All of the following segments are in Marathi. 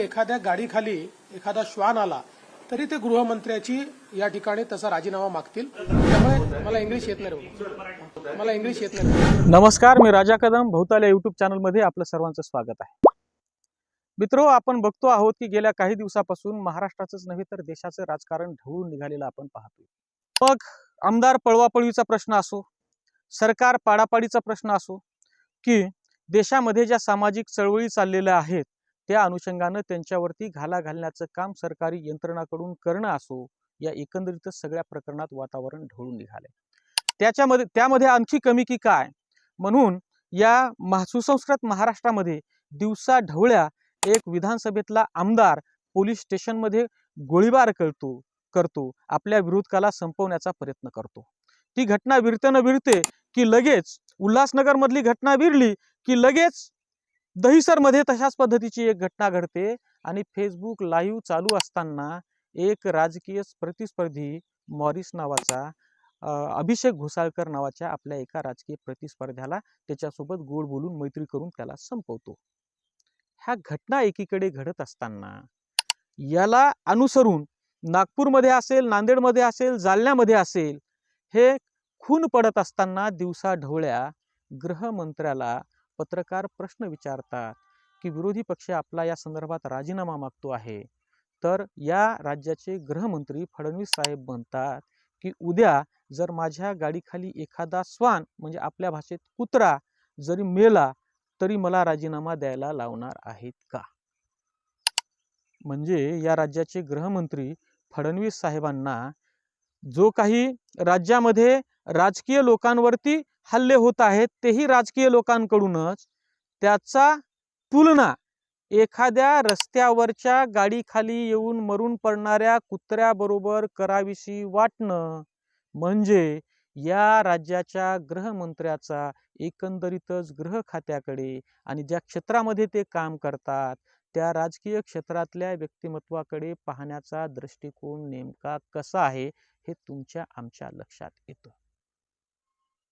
एखाद्या गाडीखाली एखादा श्वान आला तरी ते गृहमंत्र्याची या ठिकाणी तसा राजीनामा मागतील. त्यामुळे मला इंग्लिश येत नाही मला इंग्लिश येत नाही नमस्कार मी राजा कदम. भोवताल्या युट्यूब चॅनलमध्ये आपलं सर्वांचं स्वागत आहे. मित्रो आपण बघतो आहोत की गेल्या काही दिवसापासून महाराष्ट्राचंच नव्हे तर देशाचं राजकारण ढवळून निघालेलं आपण पाहतोय. मग आमदार पळवापळवीचा प्रश्न असो सरकार पाडापाडीचा प्रश्न असो की देशामध्ये ज्या सामाजिक चळवळी चाललेल्या आहेत त्या अनुषंगानं त्यांच्यावरती घाला घालण्याचं काम सरकारी यंत्रणाकडून करणं असो या एकंदरीतच सगळ्या प्रकरणात वातावरण ढवळून निघालंय. त्याच्यामध्ये त्यामध्ये आणखी कमी की काय? म्हणून या महा- सुसंस्कृत महाराष्ट्रामध्ये दिवसा ढवळ्या एक विधानसभेतला आमदार पोलीस स्टेशनमध्ये गोळीबार करतो करतो आपल्या विरोधकाला संपवण्याचा प्रयत्न करतो. ती घटना विरते न विरते की लगेच उल्हासनगरमधली घटना विरली की लगेच दहिसरमध्ये तशाच पद्धतीची एक घटना घडते आणि फेसबुक लाईव्ह चालू असताना एक राजकीय प्रतिस्पर्धी मॉरिस नावाचा अभिषेक घोसाळकर नावाच्या आपल्या एका राजकीय प्रतिस्पर्ध्याला त्याच्यासोबत गोड बोलून मैत्री करून त्याला संपवतो. ह्या घटना एकीकडे घडत असताना याला अनुसरून नागपूरमध्ये असेल नांदेडमध्ये असेल जालन्यामध्ये असेल हे खून पडत असताना दिवसा ढवळ्या गृहमंत्र्याला पत्रकार प्रश्न विचारतात की विरोधी पक्ष आपला या संदर्भात राजीनामा मागतो आहे. तर या राज्याचे गृहमंत्री फडणवीस साहेब म्हणतात की उद्या जर माझ्या गाडीखाली एखादा स्वान म्हणजे आपल्या भाषेत कुत्रा जरी मेला तरी मला राजीनामा द्यायला लावणार आहेत का? म्हणजे या राज्याचे गृहमंत्री फडणवीस साहेबांना जो काही राज्यामध्ये राजकीय लोकांवरती हल्ले होत आहेत तेही राजकीय लोकांकडूनच. त्याचा तुलना एखाद्या रस्त्यावरच्या गाडीखाली येऊन मरून पडणाऱ्या कुत्र्याबरोबर करावीशी वाटणं म्हणजे या राज्याच्या गृहमंत्र्याचा एकंदरीतच गृह खात्याकडे आणि ज्या क्षेत्रामध्ये ते काम करतात त्या राजकीय क्षेत्रातल्या व्यक्तिमत्वाकडे पाहण्याचा दृष्टिकोन नेमका कसा आहे हे तुमच्या आमच्या लक्षात येतं.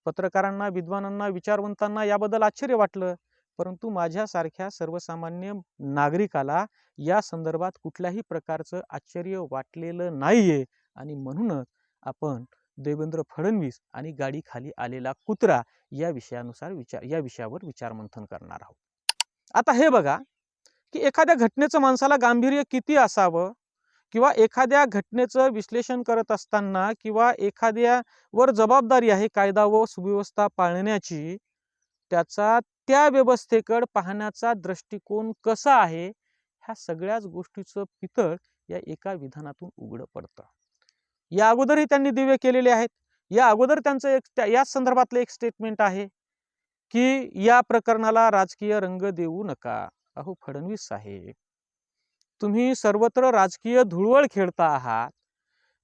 पत्रकारांना विद्वानांना विचारवंतांना याबद्दल आश्चर्य वाटलं. परंतु माझ्यासारख्या सर्वसामान्य नागरिकाला या संदर्भात कुठल्याही प्रकारचं आश्चर्य वाटलेलं नाहीये. आणि म्हणूनच आपण देवेंद्र फडणवीस आणि गाडी खाली आलेला कुत्रा या विषयानुसार विचार या विषयावर विचारमंथन करणार आहोत. आता हे बघा की एखाद्या घटनेचं माणसाला गांभीर्य किती असावं? किंवा एखाद्या घटनेचं विश्लेषण करत असताना किंवा एखाद्यावर जबाबदारी आहे कायदा व सुव्यवस्था पाळण्याची त्याचा त्या व्यवस्थेकडे पाहण्याचा दृष्टिकोन कसा आहे ह्या सगळ्याच गोष्टीचं पितळ या एका विधानातून उघडं पडतं. या अगोदरही त्यांनी दिवे केलेले आहेत. या अगोदर त्यांचं एक त्या- याच संदर्भातलं एक स्टेटमेंट आहे की या प्रकरणाला राजकीय रंग देऊ नका. अहो फडणवीस साहेब. तुम्ही सर्वत्र राजकीय धुळवळ खेळता आहात.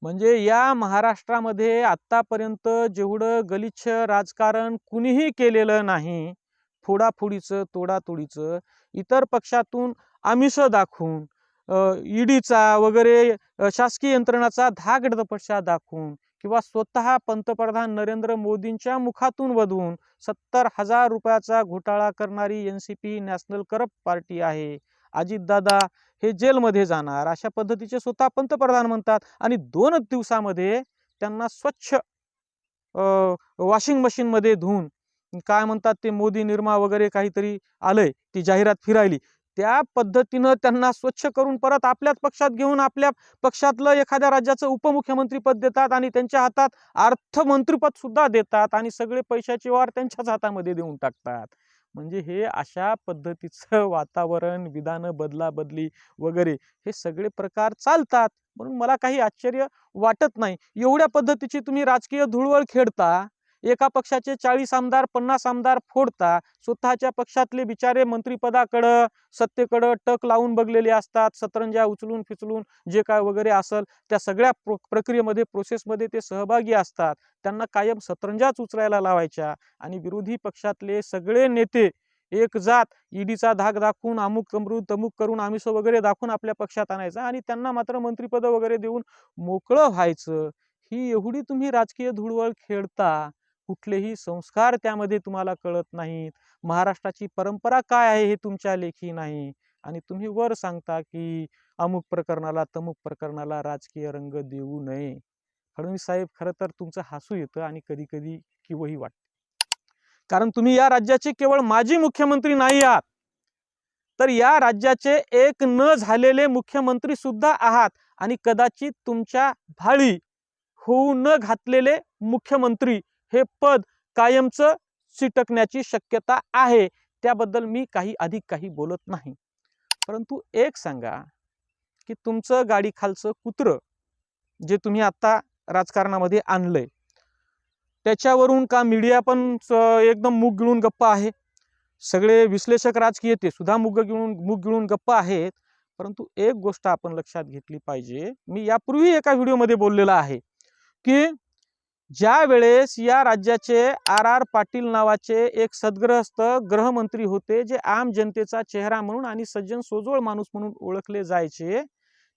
म्हणजे या महाराष्ट्रामध्ये आत्तापर्यंत जेवढं गलिच्छ राजकारण कुणीही केलेलं नाही फोडाफोडीचं तोडातोडीचं इतर पक्षातून आमिषं दाखवून ईडीचा वगैरे शासकीय यंत्रणाचा धाक दाखवून किंवा स्वतः पंतप्रधान नरेंद्र मोदींच्या मुखातून वधवून सत्तर हजार रुपयाचा घोटाळा करणारी N C P national corrupt party आहे. अजितदादा हे जेलमध्ये जाणार. अशा पद्धतीचे स्वतः पंतप्रधान म्हणतात आणि दोनच दिवसामध्ये त्यांना स्वच्छ वॉशिंग मशीनमध्ये धुवून काय म्हणतात ते मोदी निर्मा वगैरे काहीतरी आलंय ती जाहिरात फिरायली. त्या पद्धतीनं त्यांना स्वच्छ करून परत आपल्याच पक्षात घेऊन आपल्या पक्षातलं एखाद्या राज्याचं उपमुख्यमंत्री पद देतात आणि त्यांच्या हातात अर्थमंत्रीपद सुद्धा देतात आणि सगळे पैशाची वार त्यांच्याच हातामध्ये देऊन टाकतात. म्हणजे हे अशा पद्धतीचं वातावरण विधानं बदलाबदली वगैरे हे सगळे प्रकार चालतात. म्हणून मला काही आश्चर्य वाटत नाही. एवढ्या पद्धतीची तुम्ही राजकीय धुळवळ खेळता एका पक्षाचे चाळीस आमदार पन्नास आमदार फोडता स्वतःच्या पक्षातले बिचारे मंत्रिपदाकडं सत्तेकडं टक लावून बघलेले असतात सतरंजा उचलून फिचलून जे काय वगैरे असेल त्या सगळ्या प्रो प्रक्रियेमध्ये प्रोसेसमध्ये ते सहभागी असतात. त्यांना कायम सतरंजाच उचलायला लावायच्या आणि विरोधी पक्षातले सगळे नेते एक जात ईडीचा धाक दाखवून अमुक तमरूक तमुक करून आमिष वगैरे दाखवून आपल्या पक्षात आणायचं आणि त्यांना मात्र मंत्रीपद वगैरे देऊन मोकळं व्हायचं. ही एवढी तुम्ही राजकीय धुळवळ खेळता कुठलेही संस्कार त्यामध्ये तुम्हाला कळत नाहीत. महाराष्ट्राची परंपरा काय आहे हे तुमच्या लेखी नाही. आणि तुम्ही वर सांगता की अमुक प्रकरणाला तमुक प्रकरणाला राजकीय रंग देऊ नये. फडणवीस साहेब खरं तर तुमचं हसू येतं आणि कधी कधी किंवही वाटतं. कारण तुम्ही या राज्याचे केवळ माजी मुख्यमंत्री नाही आहात. तर या राज्याचे एक न झालेले मुख्यमंत्री सुद्धा आहात आणि कदाचित तुमच्या भाळी होऊ न घातलेले मुख्यमंत्री हे पद कायमचं चिटकण्याची शक्यता आहे. त्याबद्दल मी काही अधिक काही बोलत नाही. परंतु एक सांगा की तुमचं गाडी खालचं कुत्रं जे तुम्ही आत्ता राजकारणामध्ये आणलंय त्याच्यावरून का मीडिया पण एकदम मुग गिळून गप्पा आहे? सगळे विश्लेषक राजकीय ते सुद्धा मुग गिळून मुग गिळून गप्पा आहेत. परंतु एक गोष्ट आपण लक्षात घेतली पाहिजे. मी यापूर्वी एका व्हिडिओमध्ये बोललेला आहे की ज्या वेळेस या राज्याचे आर आर पाटील नावाचे एक सद्ग्रहस्थ गृहमंत्री होते जे आम जनतेचा चेहरा म्हणून आणि सज्जन सोजवळ माणूस म्हणून ओळखले जायचे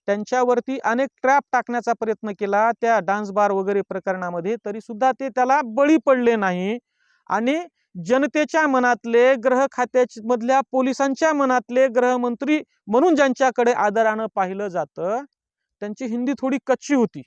त्यांच्यावरती अनेक ट्रॅप टाकण्याचा प्रयत्न केला त्या डान्स बार वगैरे प्रकरणामध्ये तरी सुद्धा ते त्याला बळी पडले नाही. आणि जनतेच्या मनातले ग्रह खात्यामधल्या पोलिसांच्या मनातले गृहमंत्री म्हणून ज्यांच्याकडे आदरानं पाहिलं जातं त्यांची हिंदी थोडी कच्ची होती.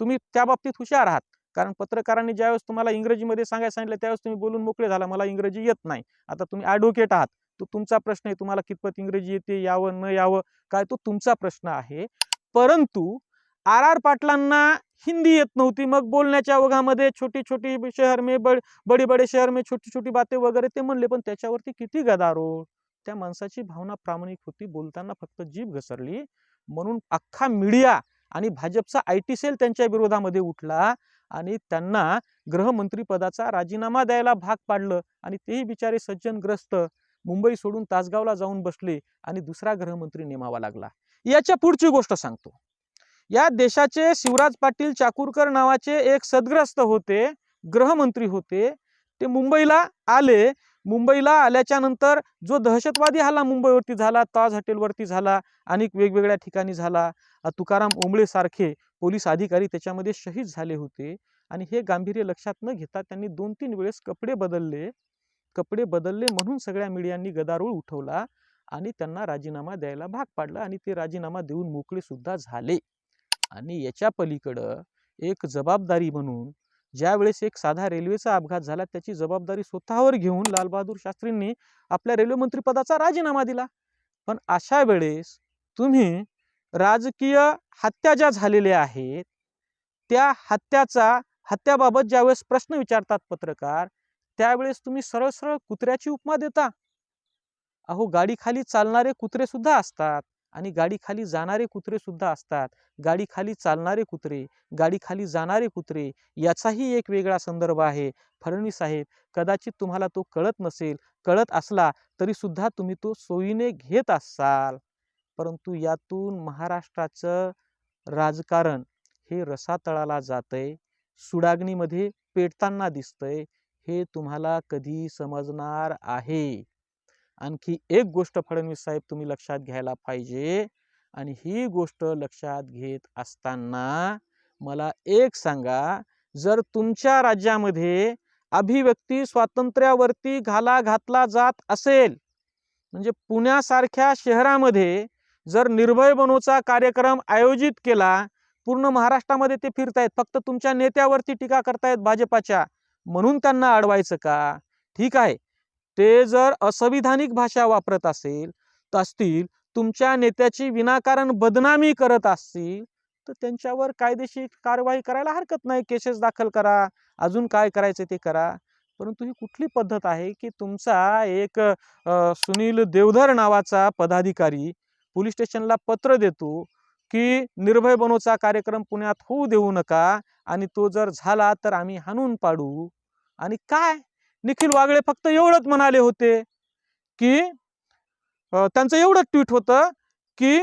तुम्ही त्या बाबतीत हुशार आहात. कारण पत्रकारांनी ज्यावेळेस तुम्हाला इंग्रजीमध्ये सांगायला सांगितलं त्यावेळेस तुम्ही बोलून मोकळे झाला. मला इंग्रजी येत नाही. आता तुम्ही ॲडव्होकेट आहात. तो तुमचा प्रश्न आहे तुम्हाला कितपत इंग्रजी येते यावं न यावं काय? तो तुमचा प्रश्न आहे. परंतु आर आर पाटलांना हिंदी येत नव्हती. मग बोलण्याच्या ओघामध्ये छोटी छोटी शहर में बड बडे बडे शहर मे छोटी छोटी बाते वगैरे ते म्हणले. पण त्याच्यावरती किती गदारोळ. त्या माणसाची भावना प्रामाणिक होती. बोलताना फक्त जीभ घसरली. म्हणून अख्खा मीडिया आणि भाजपचा आय टी सेल त्यांच्या विरोधामध्ये उठला आणि त्यांना गृहमंत्रीपदाचा राजीनामा द्यायला भाग पाडलं आणि तेही बिचारे सज्जनग्रस्त. मुंबई सोडून तासगावला जाऊन बसले आणि दुसरा गृहमंत्री नेमावा लागला. याच्या पुढची गोष्ट सांगतो. या देशाचे शिवराज पाटील चाकूरकर नावाचे एक सद्ग्रस्त होते गृहमंत्री होते. ते मुंबईला आले मुंबईला आल्याच्यानंतर जो दहशतवादी हल्ला मुंबईवरती झाला ताज हॉटेलवरती झाला अनेक वेगवेगळ्या ठिकाणी झाला तुकाराम ओंबळेसारखे पोलीस अधिकारी त्याच्यामध्ये शहीद झाले होते. आणि हे गांभीर्य लक्षात न घेता त्यांनी दोन तीन वेळेस कपडे बदलले. कपडे बदलले म्हणून सगळ्या मीडियांनी गदारोळ उठवला आणि त्यांना राजीनामा द्यायला भाग पाडला आणि ते राजीनामा देऊन मोकळे सुद्धा झाले. आणि याच्या पलीकडं एक जबाबदारी म्हणून ज्यावेळेस एक साधा रेल्वेचा अपघात झाला त्याची जबाबदारी स्वतःवर घेऊन लालबहादूर शास्त्रींनी आपल्या रेल्वे मंत्रिपदाचा राजीनामा दिला. पण अशा वेळेस तुम्ही राजकीय हत्या ज्या झालेल्या आहेत त्या हत्याचा हत्याबाबत ज्यावेळेस प्रश्न विचारतात पत्रकार त्यावेळेस तुम्ही सरळ सरळ कुत्र्याची उपमा देता. अहो गाडीखाली चालणारे कुत्रे सुद्धा असतात. आणि गाडीखाली जाणारे कुत्रे सुद्धा असतात. गाडीखाली चालणारे कुत्रे गाडीखाली जाणारे कुत्रे याचाही एक वेगळा संदर्भ आहे. फडणवीस साहेब कदाचित तुम्हाला तो कळत नसेल कळत असला तरी सुद्धा तुम्ही तो सोयीने घेत असाल. परंतु यातून महाराष्ट्राचं राजकारण हे रसातळाला जातंय सुडाग्नीमध्ये पेटताना दिसतंय हे तुम्हाला कधी समजणार आहे. आणखी एक गोष्ट फडणवीस साहेब तुम्ही लक्षात घ्यायला पाहिजे. आणि ही गोष्ट लक्षात घेत असताना मला एक सांगा. जर तुमच्या राज्यामध्ये अभिव्यक्ती स्वातंत्र्यावरती घाला घातला जात असेल म्हणजे पुण्यासारख्या शहरामध्ये जर निर्भय बनोचा कार्यक्रम आयोजित केला पूर्ण महाराष्ट्रामध्ये ते फिरतायत फक्त तुमच्या नेत्यावरती टीका करतायत भाजपाच्या म्हणून त्यांना अडवायचं का? ठीक आहे. ते जर असंविधानिक भाषा वापरत असेल तर असतील तुमच्या नेत्याची विनाकारण बदनामी करत असतील तर त्यांच्यावर कायदेशीर कारवाई करायला हरकत नाही. केसेस दाखल करा अजून काय करायचं ते करा. परंतु ही कुठली पद्धत आहे की तुमचा एक सुनील देवधर नावाचा पदाधिकारी पोलीस स्टेशनला पत्र देतो की निर्भय बनोचा कार्यक्रम पुण्यात होऊ देऊ नका आणि तो जर झाला तर आम्ही हाणून पाडू. आणि काय? निखिल वागळे फक्त एवढंच म्हणाले होते की त्यांचं एवढंच ट्विट होतं की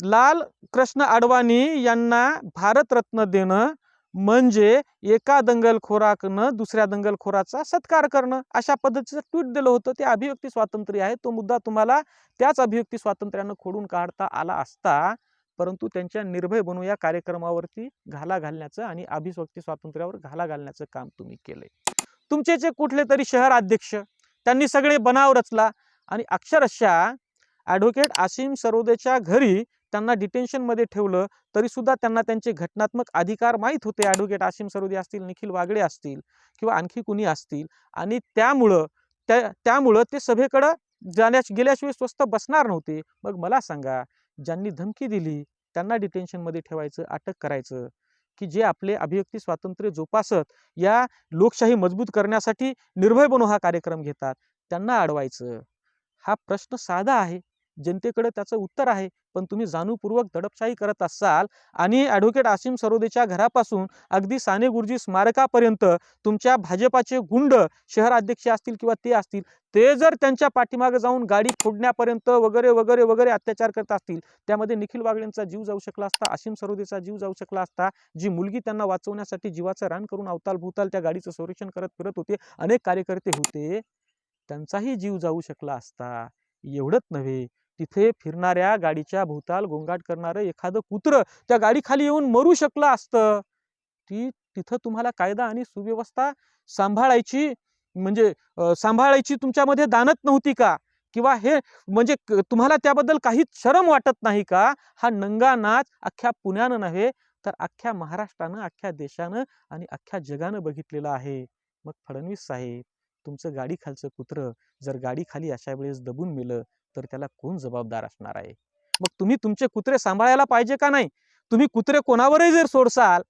लाल कृष्ण अडवाणी यांना भारतरत्न देणं म्हणजे एका दंगलखोराकनं दुसऱ्या दंगलखोराचा सत्कार करणं. अशा पद्धतीचं ट्विट दिलं होतं. ते अभिव्यक्ती स्वातंत्र्य आहे. तो मुद्दा तुम्हाला त्याच अभिव्यक्ती स्वातंत्र्यानं खोडून काढता आला असता परंतु त्यांच्या निर्भय बनू या कार्यक्रमावरती घाला घालण्याचं आणि अभिव्यक्ती स्वातंत्र्यावर घाला घालण्याचं काम तुम्ही केलंय. तुमचे जे कुठले तरी शहर अध्यक्ष त्यांनी सगळे बनाव रचला आणि अक्षरशः ॲडव्होकेट आसिम सरोदेच्या घरी त्यांना डिटेन्शनमध्ये ठेवलं तरी सुद्धा त्यांना त्यांचे घटनात्मक अधिकार माहीत होते. ॲडव्होकेट आसिम सरोदे असतील निखिल वागडे असतील किंवा आणखी कुणी असतील आणि त्यामुळं त्या त्यामुळं ते सभेकडं जाण्यास गेल्याशिवाय स्वस्त बसणार नव्हते. मग मला सांगा ज्यांनी धमकी दिली त्यांना डिटेन्शनमध्ये ठेवायचं अटक करायचं. की जे आपले अभिव्यक्ती स्वातंत्र्य जोपासत या लोकशाही मजबूत करण्यासाठी निर्भय बनू हा कार्यक्रम घेतात त्यांना अडवायचं. हा प्रश्न साधा आहे. जनतेकडे त्याचं उत्तर आहे. पण तुम्ही जाणूपूर्वक दडपशाही करत असाल आणि ॲडव्होकेट आसिम सरोदेच्या घरापासून अगदी साने गुरुजी स्मारकापर्यंत तुमच्या भाजपाचे गुंड शहर अध्यक्ष असतील किंवा ते असतील ते जर त्यांच्या पाठीमागे जाऊन गाडी फोडण्यापर्यंत वगैरे वगैरे वगैरे अत्याचार करत असतील त्यामध्ये निखिल वागळेंचा जीव जाऊ शकला असता आसिम सरोदेचा जीव जाऊ शकला असता जी मुलगी त्यांना वाचवण्यासाठी जीवाचं रान करून अवताल भूताल त्या गाडीचं संरक्षण करत फिरत होते अनेक कार्यकर्ते होते त्यांचाही जीव जाऊ शकला असता. एवढंच नव्हे. तिथे फिरणाऱ्या गाडीच्या भोवताल गोंगाट करणारं एखादं कुत्रं त्या गाडीखाली येऊन मरू शकलं असतं. ती तिथं तुम्हाला कायदा आणि सुव्यवस्था सांभाळायची म्हणजे सांभाळायची तुमच्यामध्ये दानत नव्हती का? किंवा हे म्हणजे तुम्हाला त्याबद्दल काहीच शरम वाटत नाही का? हा नंगा नाच अख्ख्या पुण्यानं नव्हे तर अख्ख्या महाराष्ट्रानं अख्ख्या देशानं आणि अख्ख्या जगानं बघितलेलं आहे. मग फडणवीस साहेब तुमचं गाडीखालचं कुत्रं जर गाडी खाली अशा वेळेस दबून मेलं तर त्याला कोण जबाबदार असणार आहे? मग तुम्ही तुमचे कुत्रे सांभाळायला पाहिजे का नाही? तुम्ही कुत्रे कोणावरही जर सोडसाल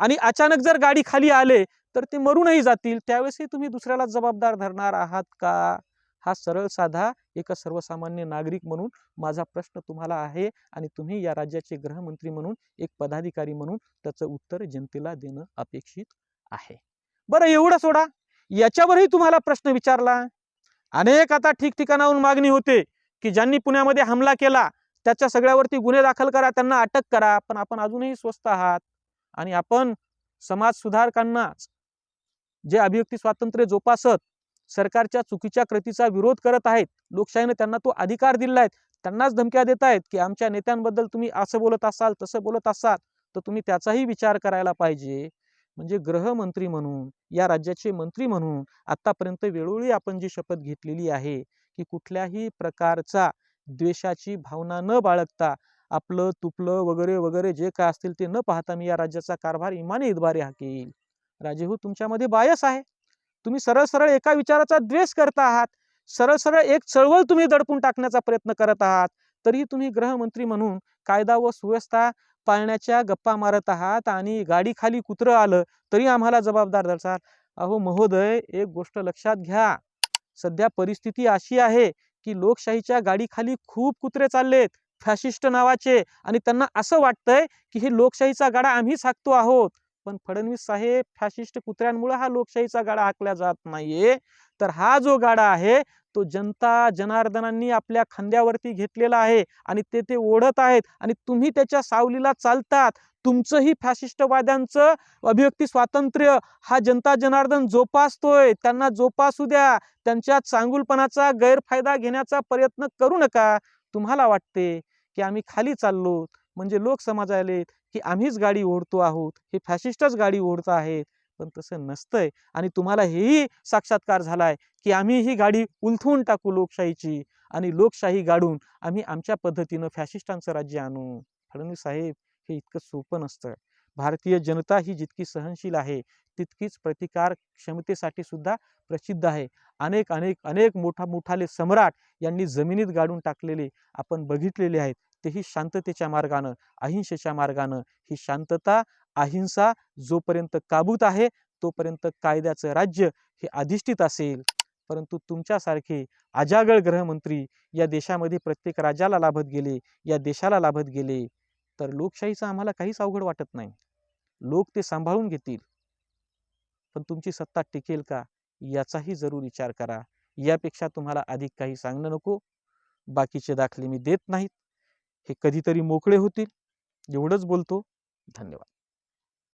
आणि अचानक जर गाडी खाली आले तर ते मरूनही जातील. त्यावेळेसही तुम्ही दुसऱ्याला जबाबदार धरणार आहात का? हा सरळ साधा एका सर्वसामान्य नागरिक म्हणून माझा प्रश्न तुम्हाला आहे आणि तुम्ही या राज्याचे गृहमंत्री म्हणून एक पदाधिकारी म्हणून त्याचं उत्तर जनतेला देणं अपेक्षित आहे. बरं एवढं सोडा. याच्यावरही तुम्हाला प्रश्न विचारला. अनेक आता ठिकठिकाणाहून मागणी होते की ज्यांनी पुण्यामध्ये हमला केला त्याच्या सगळ्यावरती गुन्हे दाखल करा त्यांना अटक करा पण आपण अजूनही स्वस्त आहात. आणि आपण समाज सुधारकांना जे अभिव्यक्ती स्वातंत्र्य जोपासत सरकारच्या चुकीच्या कृतीचा विरोध करत आहेत लोकशाहीने त्यांना तो अधिकार दिला आहे त्यांनाच धमक्या देत आहेत की आमच्या नेत्यांबद्दल तुम्ही असं बोलत असाल तसं बोलत असाल तर तुम्ही त्याचाही विचार करायला पाहिजे. म्हणजे गृहमंत्री म्हणून या राज्याचे मंत्री म्हणून आतापर्यंत वेळोवेळी आपण जी शपथ घेतलेली आहे की कुठल्याही प्रकारचा द्वेषाची भावना न बाळगता आपलं तुपलं वगैरे वगैरे जे काय असतील ते न पाहता मी या राज्याचा कारभार इमाने इतबारे हाकेल राजे हो तुमच्यामध्ये बायस आहे. तुम्ही सरळ सरळ एका विचाराचा द्वेष करता आहात. सरळ सरळ एक चळवळ तुम्ही दडपून टाकण्याचा प्रयत्न करत आहात. तरी तुम्ही गृहमंत्री म्हणून कायदा व सुव्यवस्था पाळण्याच्या गप्पा मारत आहात आणि गाडी खाली कुत्रं आलं तरी आम्हाला जबाबदार धरसाल अहो महोदय एक गोष्ट लक्षात घ्या. सध्या परिस्थिती अशी आहे की लोकशाहीच्या गाडीखाली खूप कुत्रे चाललेत फॅशिस्ट नावाचे आणि त्यांना असं वाटतंय की हे लोकशाहीचा गाडा आम्हीच हाकतो आहोत. पण फडणवीस साहेब फॅशिस्ट कुत्र्यांमुळे हा लोकशाहीचा गाडा हाकला जात नाहीये. तर हा जो गाडा आहे तो जनता जनार्दनांनी आपल्या खांद्यावरती घेतलेला आहे आणि ते ते ओढत आहेत आणि तुम्ही त्याच्या सावलीला चालतात. तुमचंही फॅशिस्टवाद्यांचं अभिव्यक्ती स्वातंत्र्य हा जनता जनार्दन जोपासतोय. त्यांना जोपासू द्या. त्यांच्या चांगुलपणाचा गैरफायदा घेण्याचा प्रयत्न करू नका. तुम्हाला वाटते की आम्ही खाली चाललो म्हणजे लोक समाजाले की आम्हीच गाडी ओढतो आहोत. हे फॅशिस्टच गाडी ओढत आहेत. पण तसं नसतंय. आणि तुम्हाला हेही साक्षात्कार झालाय की आम्ही ही गाडी उलथवून टाकू लोकशाहीची आणि लोकशाही गाडून आम्ही आमच्या पद्धतीनं फॅशिस्टांचं राज्य आणू. फडणवीस साहेब हे इतकं सोपं नसतं भारतीय जनता ही जितकी सहनशील आहे तितकीच प्रतिकार क्षमतेसाठी सुद्धा प्रसिद्ध आहे. अनेक अनेक अनेक मोठा मोठाले सम्राट यांनी जमिनीत गाडून टाकलेले आपण बघितलेले आहेत. तेही शांततेच्या मार्गानं अहिंसेच्या मार्गानं. ही शांतता अहिंसा जोपर्यंत काबूत आहे तोपर्यंत कायद्याचं राज्य हे अधिष्ठित असेल. परंतु तुमच्यासारखे अजागळ गृहमंत्री या देशामध्ये प्रत्येक राज्याला लाभत गेले या देशाला लाभत गेले तर लोकशाहीचं आम्हाला काहीच अवघड वाटत नाही. लोक ते सांभाळून घेतील. पण तुमची सत्ता टिकेल का याचाही जरूर विचार करा. यापेक्षा तुम्हाला अधिक काही सांगणं नको. बाकीचे दाखले मी देत नाहीत. हे कधीतरी मोकळे होतील. एवढंच बोलतो. धन्यवाद.